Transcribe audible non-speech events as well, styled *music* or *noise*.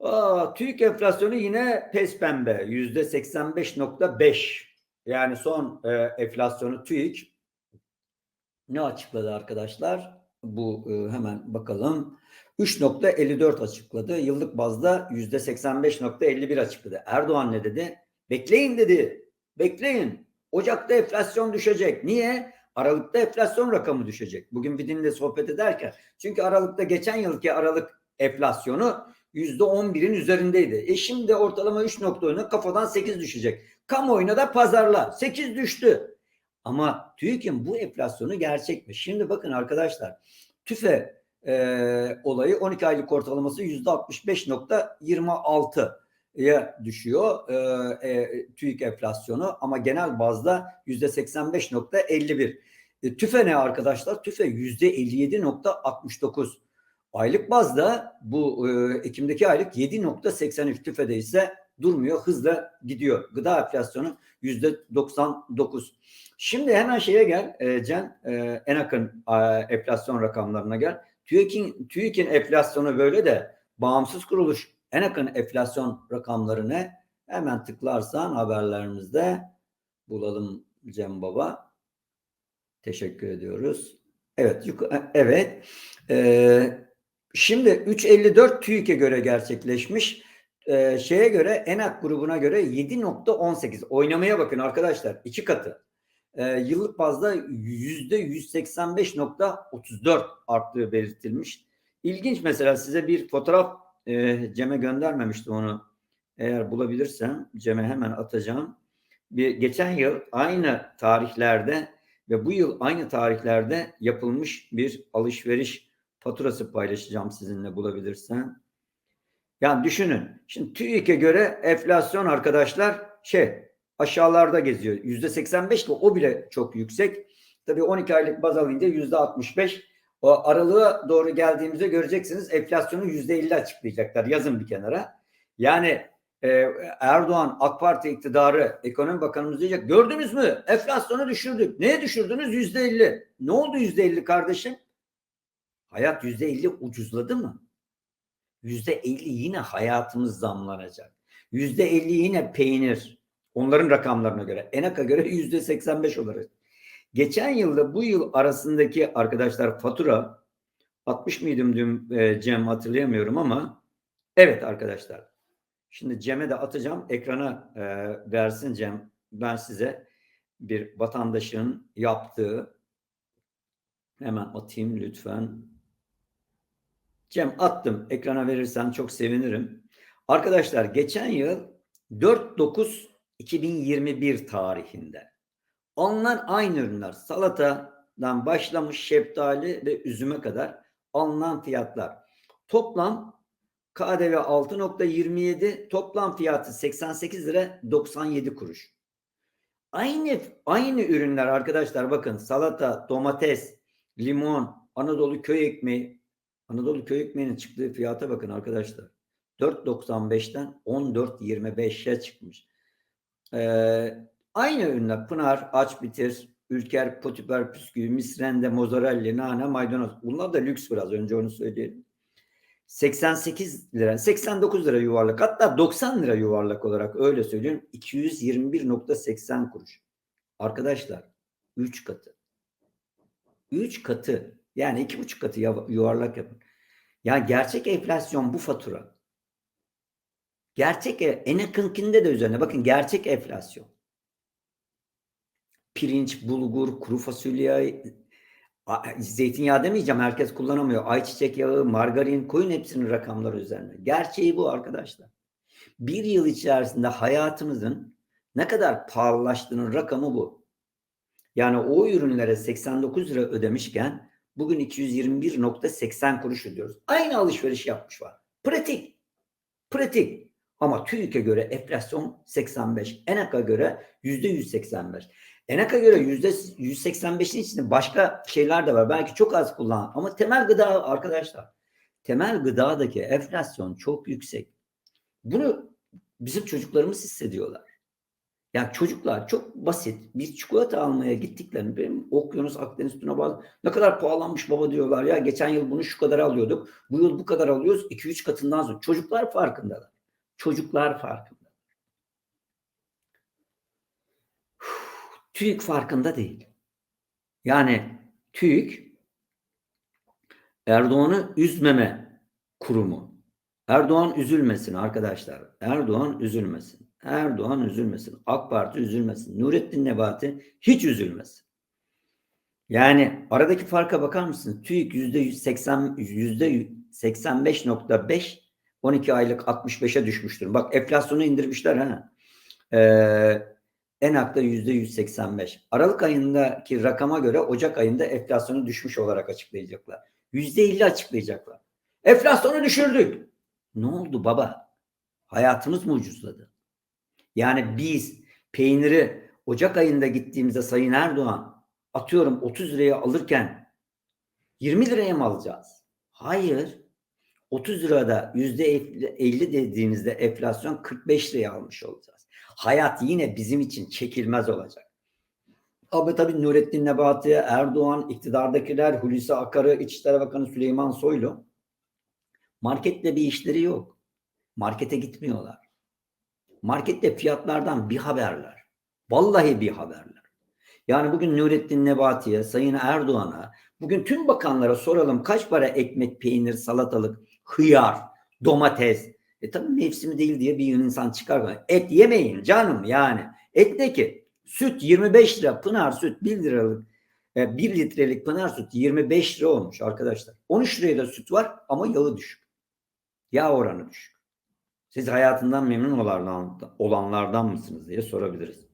Aa, TÜİK enflasyonu yine pes pembe. Yüzde 85.5. Yani son e, enflasyonu TÜİK ne açıkladı arkadaşlar? Bu e, hemen bakalım. 3.54 açıkladı. Yıllık bazda yüzde 85.51 açıkladı. Erdoğan ne dedi? Bekleyin dedi. Bekleyin. Ocak'ta enflasyon düşecek. Niye? Aralıkta enflasyon rakamı düşecek. Bugün bir dinle sohbet ederken. Çünkü Aralık'ta geçen yılki Aralık enflasyonu %11'in üzerindeydi. E şimdi ortalama 3 nokta kafadan 8 düşecek. Kamuoyuna da pazarla. 8 düştü. Ama TÜİK'in bu enflasyonu gerçek mi? Şimdi bakın arkadaşlar TÜFE e, olayı 12 aylık ortalaması yüzde 65.26'ya düşüyor e, e, TÜİK enflasyonu ama genel bazda yüzde 85.51. E, TÜFE ne arkadaşlar? TÜFE yüzde 57.69. Aylık bazda bu e, Ekim'deki aylık 7.83 TÜFE'de ise durmuyor hızla gidiyor. Gıda enflasyonu yüzde 99. Şimdi hemen şeye gel e, Can e, Enak'ın e, enflasyon rakamlarına gel. TÜİK'in TÜİK'in enflasyonu böyle de bağımsız kuruluş Enak'ın enflasyon rakamları ne? Hemen tıklarsan haberlerimizde bulalım Cem Baba. Teşekkür ediyoruz. Evet, evet. Ee, şimdi 3.54 TÜİK'e göre gerçekleşmiş. Ee, şeye göre Enak grubuna göre 7.18. Oynamaya bakın arkadaşlar. iki katı. Ee, yıllık bazda %185.34 arttığı belirtilmiş. İlginç mesela size bir fotoğraf e, Cem'e göndermemiştim onu. Eğer bulabilirsem Cem'e hemen atacağım. Bir geçen yıl aynı tarihlerde ve bu yıl aynı tarihlerde yapılmış bir alışveriş faturası paylaşacağım sizinle bulabilirsem. Yani düşünün. Şimdi TÜİK'e göre enflasyon arkadaşlar şey aşağılarda geziyor. Yüzde 85 ve o bile çok yüksek. Tabii 12 aylık baz alınca yüzde 65. O aralığa doğru geldiğimizde göreceksiniz enflasyonu yüzde 50 açıklayacaklar. Yazın bir kenara. Yani e, Erdoğan AK Parti iktidarı ekonomi bakanımız diyecek gördünüz mü enflasyonu düşürdük. Neye düşürdünüz? Yüzde 50. Ne oldu yüzde 50 kardeşim? Hayat yüzde 50 ucuzladı mı? Yüzde 50 yine hayatımız zamlanacak. Yüzde 50 yine peynir. Onların rakamlarına göre. Enak'a göre *laughs* yüzde 85 olarak. Geçen yılda bu yıl arasındaki arkadaşlar fatura 60 mıydım dün e, Cem hatırlayamıyorum ama evet arkadaşlar. Şimdi Cem'e de atacağım. Ekrana e, versin Cem. Ben size bir vatandaşın yaptığı hemen atayım lütfen. Cem attım. Ekrana verirsen çok sevinirim. Arkadaşlar geçen yıl 4-9-2021 tarihinde alınan aynı ürünler salatadan başlamış şeftali ve üzüme kadar alınan fiyatlar. Toplam KDV 6.27 toplam fiyatı 88 lira 97 kuruş. Aynı aynı ürünler arkadaşlar bakın salata, domates, limon, Anadolu köy ekmeği, Anadolu köy ekmeğinin çıktığı fiyata bakın arkadaşlar. 4.95'ten 14.25'e çıkmış. Ee, aynı ürünler Pınar, Aç Bitir, Ülker, Potiper, Püsküvi, Misrende, Mozzarella, Nane, Maydanoz. Bunlar da lüks biraz önce onu söyleyelim. 88 lira, 89 lira yuvarlak hatta 90 lira yuvarlak olarak öyle söylüyorum. 221.80 kuruş. Arkadaşlar 3 katı. 3 katı yani iki buçuk katı yuvarlak yapın. Ya gerçek enflasyon bu fatura. Gerçek e, en yakınkinde de üzerine bakın gerçek enflasyon. Pirinç, bulgur, kuru fasulye, zeytinyağı demeyeceğim herkes kullanamıyor. Ayçiçek yağı, margarin koyun hepsinin rakamları üzerine. Gerçeği bu arkadaşlar. Bir yıl içerisinde hayatımızın ne kadar pahalılaştığının rakamı bu. Yani o ürünlere 89 lira ödemişken Bugün 221.80 kuruş ödüyoruz. Aynı alışveriş yapmış var. Pratik. Pratik. Ama TÜİK'e göre enflasyon 85. ENAK'a göre %185. ENAK'a göre %185'in içinde başka şeyler de var. Belki çok az kullanan ama temel gıda arkadaşlar. Temel gıdadaki enflasyon çok yüksek. Bunu bizim çocuklarımız hissediyorlar. Ya çocuklar çok basit. Biz çikolata almaya gittiklerinde benim Okyanus Akdeniz Tuna bazı ne kadar pahalanmış baba diyorlar ya. Geçen yıl bunu şu kadar alıyorduk. Bu yıl bu kadar alıyoruz. 2-3 katından sonra. Çocuklar farkındalar. Çocuklar farkında. TÜİK farkında değil. Yani TÜİK Erdoğan'ı üzmeme kurumu. Erdoğan üzülmesin arkadaşlar. Erdoğan üzülmesin. Erdoğan üzülmesin. AK Parti üzülmesin. Nurettin Nebati hiç üzülmesin. Yani aradaki farka bakar mısınız? TÜİK %180 %85.5 12 aylık 65'e düşmüştür. Bak enflasyonu indirmişler ha. Ee, Enak'ta %185. Aralık ayındaki rakama göre Ocak ayında enflasyonu düşmüş olarak açıklayacaklar. %50 açıklayacaklar. Enflasyonu düşürdük. Ne oldu baba? Hayatımız mı ucuzladı? Yani biz peyniri Ocak ayında gittiğimizde Sayın Erdoğan atıyorum 30 liraya alırken 20 liraya mı alacağız? Hayır. 30 lirada %50 dediğimizde enflasyon 45 liraya almış olacağız. Hayat yine bizim için çekilmez olacak. Ama tabii Nurettin Nebati, Erdoğan, iktidardakiler, Hulusi Akarı, İçişleri Bakanı Süleyman Soylu marketle bir işleri yok. Markete gitmiyorlar. Markette fiyatlardan bir haberler. Vallahi bir haberler. Yani bugün Nurettin Nebati'ye, Sayın Erdoğan'a, bugün tüm bakanlara soralım kaç para ekmek, peynir, salatalık, hıyar, domates. E tabii mevsimi değil diye bir insan çıkar. Et yemeyin canım yani. Et ne ki? Süt 25 lira, pınar süt 1 liralık. 1 e, litrelik pınar süt 25 lira olmuş arkadaşlar. 13 liraya da süt var ama yağı düşük. Yağ oranı düşük. Siz hayatından memnun olanlardan, mısınız diye sorabiliriz.